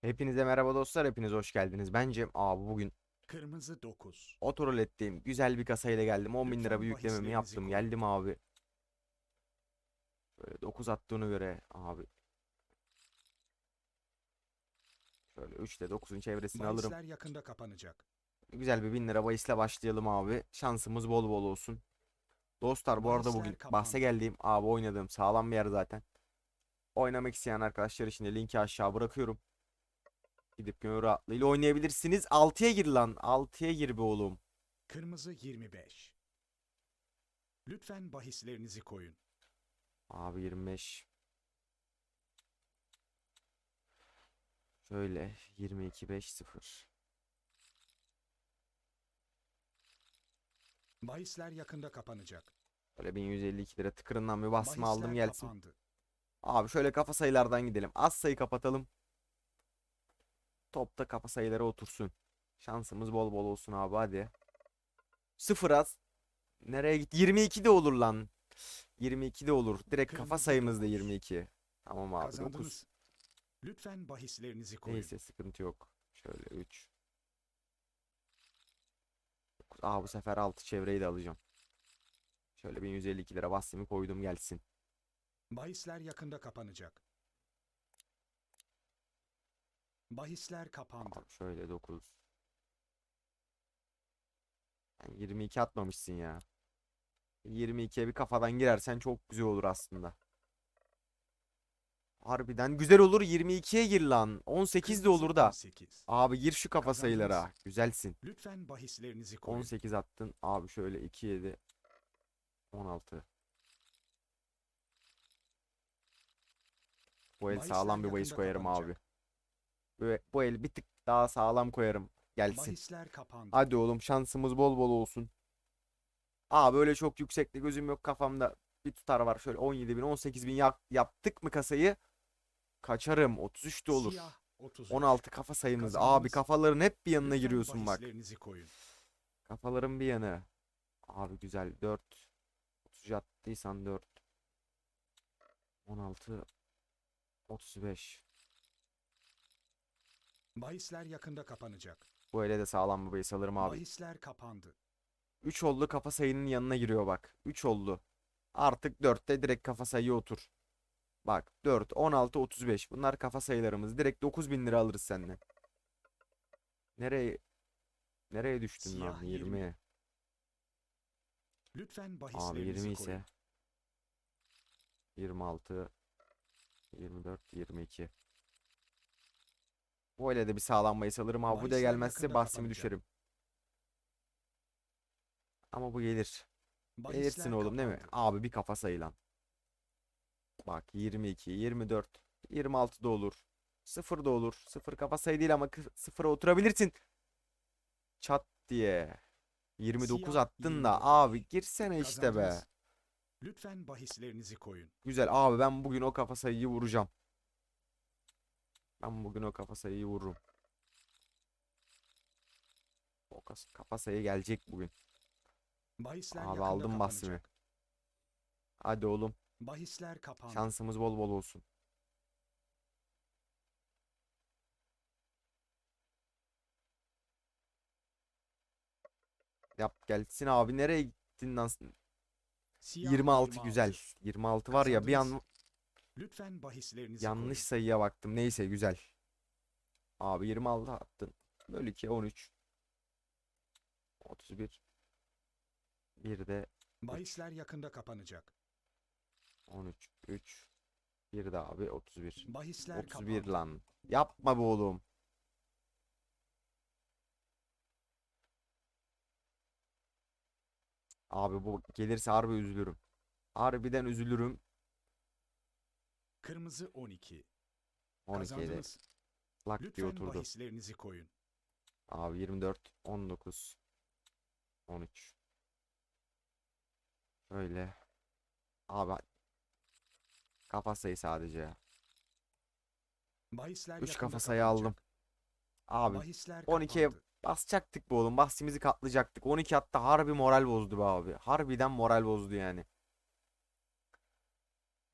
Hepinize merhaba dostlar, hepiniz hoş geldiniz. Bence abi bugün Kırmızı 9. otoruletteyim. Güzel bir kasayla geldim. 10 bin lira bir yüklememi yaptım. Geldim abi. Böyle 9 attığını göre abi. Şöyle 3 ile 9'un çevresini alırım. Bahisler yakında kapanacak. Güzel bir 1000 lira bahisle başlayalım abi. Şansımız bol bol olsun. Dostlar bu arada Bahisler bugün kapandı. bahse geldiğim abi oynadığım sağlam bir yer zaten. Oynamak isteyen arkadaşlar için de linki aşağı bırakıyorum. Gidip gönül rahatlığıyla oynayabilirsiniz. 6'ya gir lan. 6'ya gir be oğlum. Kırmızı 25. Lütfen bahislerinizi koyun. Abi 25. Şöyle 22 5 0. Bahisler yakında kapanacak. Böyle 1152 lira tıkırından bir basma aldım Bahisler gelsin. kapandı. Abi şöyle kafa sayılardan gidelim. Az sayı kapatalım. Topta kafa sayıları otursun. Şansımız bol bol olsun abi hadi. Sıfır az. Nereye git? 22 de olur lan. 22 de olur. Direkt kafa sayımız da dokuz. 22. Tamam abi 9. Kazandınız. Lütfen bahislerinizi koyun. Neyse sıkıntı yok. Şöyle 3. Aa bu sefer 6 çevreyi de alacağım. Şöyle 1152 lira bastımı koydum gelsin. Bahisler yakında kapanacak. Bahisler kapandı. Şöyle 9. Sen 22 atmamışsın ya. 22'ye bir kafadan girersen çok güzel olur aslında. Harbiden güzel olur 22'ye gir lan. 18 de olur da. 18. Abi gir şu kafa sayılara. Güzelsin. Lütfen bahislerinizi koyun. 18 attın. Abi şöyle 2 7 16. Bu el sağlam bir bahis koyarım abi. Bu, el bir tık daha sağlam koyarım. Gelsin. Bahisler kapandı. Hadi oğlum şansımız bol bol olsun. Aa böyle çok yüksekte gözüm yok kafamda. Bir tutar var şöyle 17 bin 18 bin yap- yaptık mı kasayı? Kaçarım 33 de olur. Siyah 33. 16 kafa sayımız. Abi Kazandınız. kafaların hep bir yanına Lütfen giriyorsun bak. koyun. Kafaların bir yanı. Abi güzel 4. 30 attıysan 4. 16. 35. Bahisler yakında kapanacak. Bu ele de sağlam bir bahis alırım abi. Bahisler kapandı. 3 oldu kafa sayının yanına giriyor bak. 3 oldu. Artık 4'te direkt kafa sayı otur. Bak 4, 16, 35. Bunlar kafa sayılarımız. Direkt 9000 lira alırız seninle. Nereye nereye düştün lan? Siyah 20. 20. Lütfen Abi bahislerinizi 20 koyun. ise 26 24 22. Bu öyle de bir sağlam bahis alırım abi. Bu da gelmezse bahsimi düşerim. Ama bu gelir. Bahisler Gelirsin oğlum değil mi? Abi bir kafa sayı lan. Bak 22, 24, 26 da olur. 0 da olur. 0 kafa sayı değil ama kı- sıfıra oturabilirsin. Çat diye. 29 Siyah attın da 29. abi girsene işte be. Lütfen bahislerinizi koyun. Güzel abi ben bugün o kafa sayıyı vuracağım. Ben bugün o kafa sayıyı vururum. O kafa sayı gelecek bugün. Bahisler Abi aldım kapanacak. Hadi oğlum Bahisler kapandı. şansımız bol bol olsun. Yap gelsin abi nereye gittin lan? Siyah 26 güzel. 26 var ya bir an. Lütfen bahislerinizi yanlış koyun. sayıya baktım. Neyse güzel. Abi 26 attın. Böl 2 13. 31. Bir de Bahisler yakında kapanacak. 13 3. Bir de abi 31. Bahisler 31 kapandı. lan. Yapma be oğlum. Abi bu gelirse harbi üzülürüm. Harbiden üzülürüm. Kırmızı 12. 12'de Kazandınız. lak diye Lütfen oturdu. bahislerinizi koyun. Abi 24, 19, 13. Şöyle. Abi kafa sayı sadece ya. Bahisler 3 yakında kafa sayı kapanacak. aldım. Abi Bahisler 12'ye kapandı. basacaktık bu oğlum. Bahsimizi katlayacaktık. 12 hatta harbi moral bozdu be abi. Harbiden moral bozdu yani.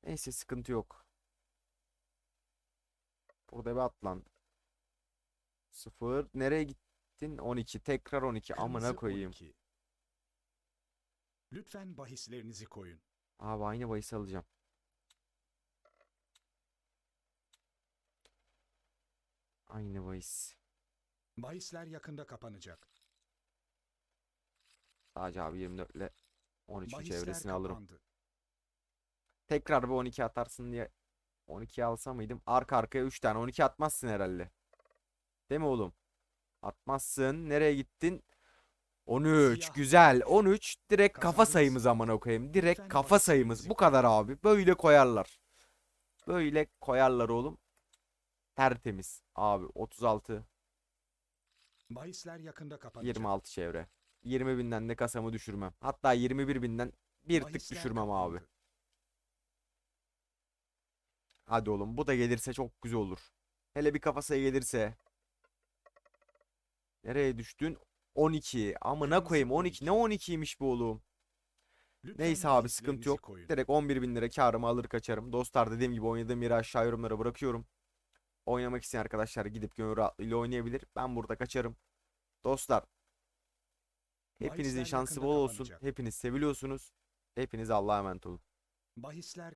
Neyse sıkıntı yok. Burada bir at lan. 0. Nereye gittin? 12. Tekrar 12. Amına Kırmızı koyayım. 12. Lütfen bahislerinizi koyun. Abi aynı bahisi alacağım. Aynı bahis. Bahisler yakında kapanacak. Sadece abi 24 ile 13'ün Bahisler çevresini alırım. kapandı. Tekrar bir 12 atarsın diye 12 alsa mıydım? Arka arkaya 3 tane 12 atmazsın herhalde. Değil mi oğlum? Atmazsın. Nereye gittin? 13. Siyah. Güzel. 13 direkt kafa sayımız amına koyayım. Direkt kafa sayımız. Bu kadar abi. Böyle koyarlar. Böyle koyarlar oğlum. Tertemiz. Abi 36 Bahisler yakında kapanacak. 26 çevre. 20 binden de kasamı düşürmem. Hatta 21 binden bir tık Bahisler düşürmem abi. Hadi oğlum bu da gelirse çok güzel olur. Hele bir kafa sayı gelirse. Nereye düştün? 12. Amına koyayım 12. Ne 12'ymiş bu oğlum? Lütfen Neyse abi sıkıntı yok. koyun. Direkt 11 bin lira karımı alır kaçarım. Dostlar dediğim gibi oynadığım yeri aşağı yorumlara bırakıyorum. Oynamak isteyen arkadaşlar gidip gönül rahatlığıyla oynayabilir. Ben burada kaçarım. Dostlar. Hepinizin Bahisler şansı bol olsun. Hepiniz seviliyorsunuz. Hepiniz Allah'a emanet olun. Bahisler